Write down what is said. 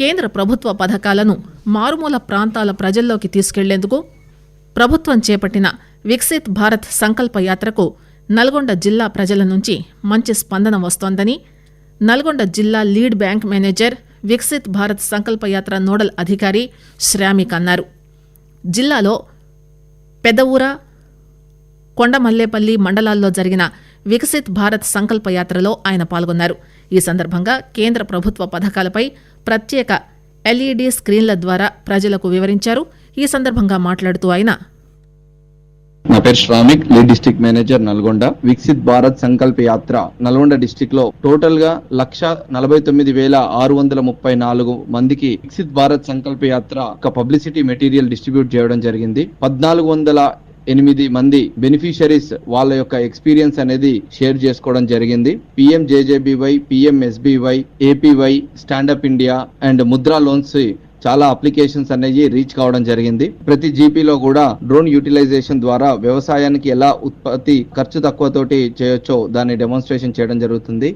కేంద్ర ప్రభుత్వ పథకాలను మారుమూల ప్రాంతాల ప్రజల్లోకి తీసుకెళ్ళేందుకు ప్రభుత్వం చేపట్టిన వికసిత్ భారత్ సంకల్ప యాత్రకు నల్గొండ జిల్లా ప్రజల నుంచి మంచి స్పందన వస్తోందని నల్గొండ జిల్లా lead bank manager Viksit Bharat Sankalp Yatra nodal అధికారి శ్రామిక్ అన్నారు జిల్లాలో పెదవూర కొండమల్లేపల్లి మండలాల్లో జరిగిన వికసిత్ భారత్ సంకల్ప యాత్రలో ఆయన పాల్గొన్నారు. ఈ సందర్భంగా కేంద్ర ప్రభుత్వ పథకాలపై ప్రత్యేక ఎల్ఈడి స్క్రీన్ల ద్వారా ప్రజలకు వివరించారు. ఈ సందర్భంగా మాట్లాడుతూ ఆయన నా పేరు Shramik lead district manager Nalgonda. Viksit Bharat Sankalp Yatra Nalgonda డిస్టిక్లో టోటల్గా లక్ష నలభై తొమ్మిది వేల ఆరు వందల ముప్పై నాలుగు మందికి వికసిత్ భారత్ సంకల్ప యాత్ర ఒక పబ్లిసిటీ మెటీరియల్ డిస్ట్రిబ్యూట్ చేయడం జరిగింది. పద్నాలుగు వందల ఎనిమిది మంది బెనిఫిషరీస్ వాళ్ళ యొక్క ఎక్స్పీరియన్స్ అనేది షేర్ చేసుకోవడం జరిగింది. PM JJBY PM SBY APY stand up India and Mudra loans చాలా అప్లికేషన్స్ అనేవి రీచ్ కావడం జరిగింది. ప్రతి జీపీలో కూడా డ్రోన్ యూటిలైజేషన్ ద్వారా వ్యవసాయానికి ఎలా ఉత్పత్తి ఖర్చు తక్కువతోటి చేయొచ్చో దాన్ని డెమాన్స్ట్రేషన్ చేయడం జరుగుతుంది.